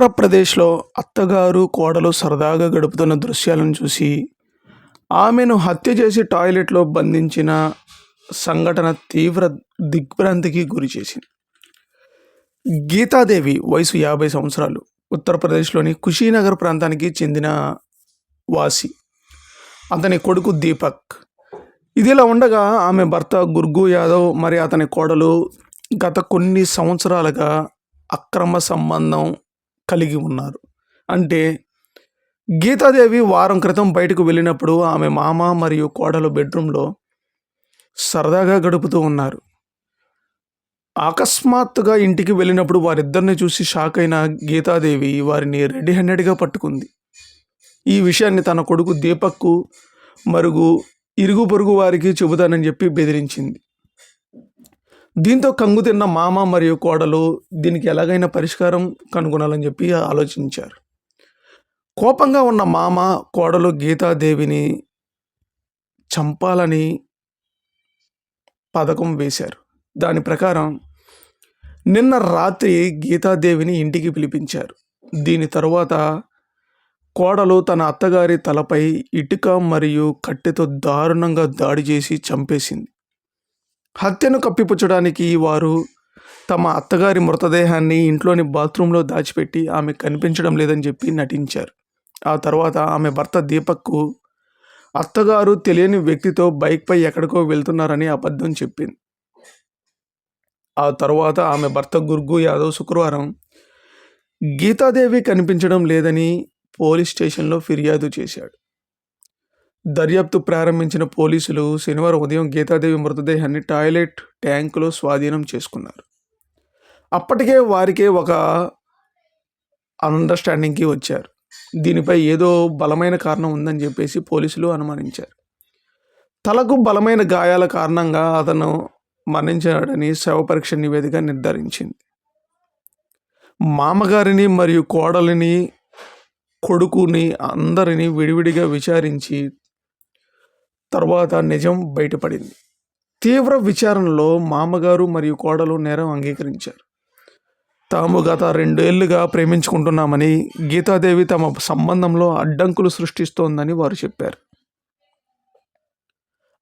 ఉత్తరప్రదేశ్లో అత్తగారు కోడలు సరదాగా గడుపుతున్న దృశ్యాలను చూసి ఆమెను హత్య చేసి టాయిలెట్లో బంధించిన సంఘటన తీవ్ర దిగ్భ్రాంతికి గురిచేసింది గీతాదేవి వయసు యాభై సంవత్సరాలు ఉత్తరప్రదేశ్లోని కుషీనగర్ ప్రాంతానికి చెందిన వాసి. అతని కొడుకు దీపక్. ఇదిలా ఉండగా ఆమె భర్త గుర్గు యాదవ్ మరి అతని కోడలు గత కొన్ని సంవత్సరాలుగా అక్రమ సంబంధం కలిగి ఉన్నారు. అంటే గీతాదేవి వారం క్రితం బయటకు వెళ్ళినప్పుడు ఆమె మామ మరియు కోడలు బెడ్రూమ్లో సరదాగా గడుపుతూ ఉన్నారు. అకస్మాత్తుగా ఇంటికి వెళ్ళినప్పుడు వారిద్దరిని చూసి షాక్ అయిన గీతాదేవి వారిని రెడీ హ్యాండెడ్గా పట్టుకుంది. ఈ విషయాన్ని తన కొడుకు దీపక్కు మరుగు ఇరుగు పొరుగు వారికి చెబుతానని చెప్పి బెదిరించింది. దీంతో కంగు తిన్న మామ మరియు కోడలు దీనికి ఎలాగైనా పరిష్కారం కనుగొనాలని చెప్పి ఆలోచించారు. కోపంగా ఉన్న మామ కోడలు గీతాదేవిని చంపాలని పథకం వేశారు. దాని ప్రకారం నిన్న రాత్రి గీతాదేవిని ఇంటికి పిలిపించారు. దీని తరువాత కోడలు తన అత్తగారి తలపై ఇటుక మరియు కట్టెతో దారుణంగా దాడి చేసి చంపేసింది. హత్యను కప్పిపుచ్చడానికి వారు తమ అత్తగారి మృతదేహాన్ని ఇంట్లోని బాత్రూంలో దాచిపెట్టి ఆమె కనిపించడం లేదని చెప్పి నటించారు. ఆ తర్వాత ఆమె భర్త దీపక్కు అత్తగారు తెలియని వ్యక్తితో బైక్పై ఎక్కడికో వెళ్తున్నారని అబద్ధం చెప్పింది. ఆ తర్వాత ఆమె భర్త గుర్గు యాదవ్ శుక్రవారం గీతాదేవి కనిపించడం లేదని పోలీస్ స్టేషన్లో ఫిర్యాదు చేశాడు. దర్యాప్తు ప్రారంభించిన పోలీసులు శనివారం ఉదయం గీతాదేవి మృతదేహాన్ని టాయిలెట్ ట్యాంకులో స్వాధీనం చేసుకున్నారు. అప్పటికే వారికే ఒక అండర్స్టాండింగ్కి వచ్చారు. దీనిపై ఏదో బలమైన కారణం ఉందని చెప్పేసి పోలీసులు అనుమానించారు. తలకు బలమైన గాయాల కారణంగా అతను మరణించాడని శవపరీక్ష నివేదిక నిర్ధారించింది. మామగారిని మరియు కోడలిని కొడుకుని అందరినీ విడివిడిగా విచారించి తర్వాత నిజం బయటపడింది. తీవ్ర విచారణలో మామగారు మరియు కోడలు నేరం అంగీకరించారు. తాము గత రెండేళ్ళుగా ప్రేమించుకుంటున్నామని గీతాదేవి తమ సంబంధంలో అడ్డంకులు సృష్టిస్తోందని వారు చెప్పారు.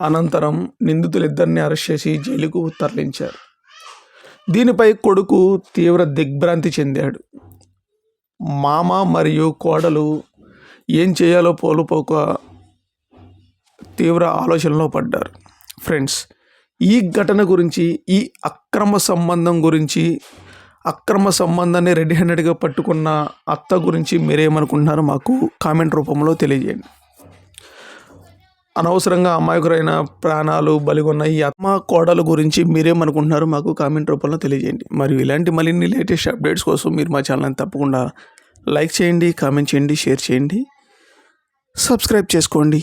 అనంతరం నిందితులిద్దరిని అరెస్ట్ చేసి జైలుకు తరలించారు. దీనిపై కొడుకు తీవ్ర దిగ్భ్రాంతి చెందాడు. మామ మరియు కోడలు ఏం చేయాలో పోలుపోక తీవ్ర ఆలోచనలో పడ్డారు. ఫ్రెండ్స్ ఈ ఘటన గురించి ఈ అక్రమ సంబంధం గురించి అక్రమ సంబంధాన్ని రెడీ హ్యాండెడ్గా పట్టుకున్న అత్త గురించి మీరేమనుకుంటున్నారో మాకు కామెంట్ రూపంలో తెలియజేయండి. అనవసరంగా అమాయకురైన ప్రాణాలు బలిగొన్న ఈ ఆత్మ కోడల గురించి మీరేమనుకుంటున్నారో మాకు కామెంట్ రూపంలో తెలియజేయండి. మరియు ఇలాంటి మరిన్ని లేటెస్ట్ అప్డేట్స్ కోసం మీరు మా ఛానల్ని తప్పకుండా లైక్ చేయండి కామెంట్ చేయండి షేర్ చేయండి సబ్స్క్రైబ్ చేసుకోండి.